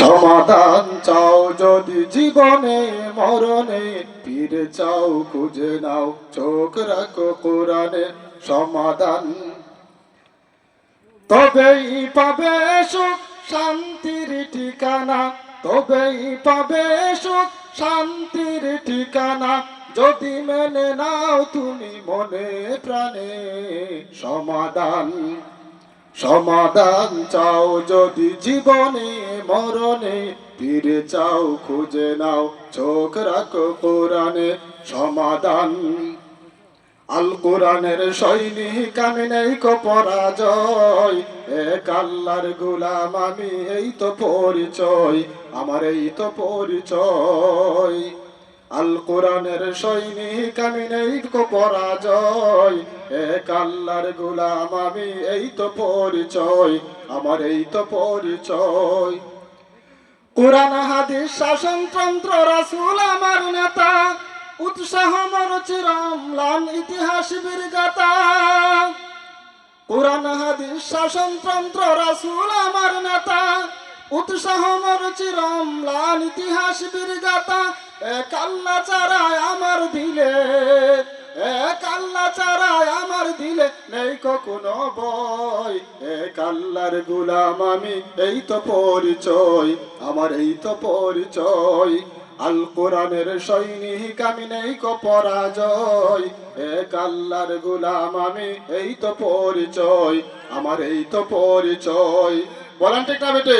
সমাধান চাও যদি জীবনে, মরণে, ফিরে চাও, খুঁজে নাও, চোখ রাখো কোরআনে সমাধান। তবেই পাবে সুখ, শান্তির ঠিকানা। তবেই পাবে সুখ, শান্তির ঠিকানা। যদি মেনে নাও তুমি মনে প্রাণে সমাধান। সমাধান চাও যদি জীবনে, মরণে, ফিরে চাও খুঁজে নাও, চোখ রাখো কোরআনে সমাধান। আল কোরআনের সৈনিক আমি নেই কো পরাজয়, এক আল্লাহর গোলাম আমি, এই তো পরিচয়, আমার এই তো পরিচয়। আল কোরআনের সৈনিক আমি নেই পরাজয়। এক আল্লাহর গোলাম আমি, এই তো পরিচয়, আমার এই তো পরিচয়। কোরআন, হাদিস, শাসনতন্ত্র, রাসূল, আমার নেতা, উৎসাহ মর চিরমলান ইতিহাস বীরগাতা কোরআন, হাদিস, শাসনতন্ত্র, রাসূল, আমার নেতা উৎসাহ মর চিরমলান ইতিহাস বীরগাতা এক আল্লাহ চারায় আমার দিলে এক আল্লাহ চারায় আমার দিলে নেই কোনো বই এক আল্লাহর গুলাম আমি, এই তো পরিচয়, আমার এই তো পরিচয়। আল কোরআনের সৈনিক আমি নেই কো পরাজয়। এক আল্লাহর গুলাম আমি, এই তো পরিচয়, আমার এই তো পরিচয়। বলেন ঠিক না বেটে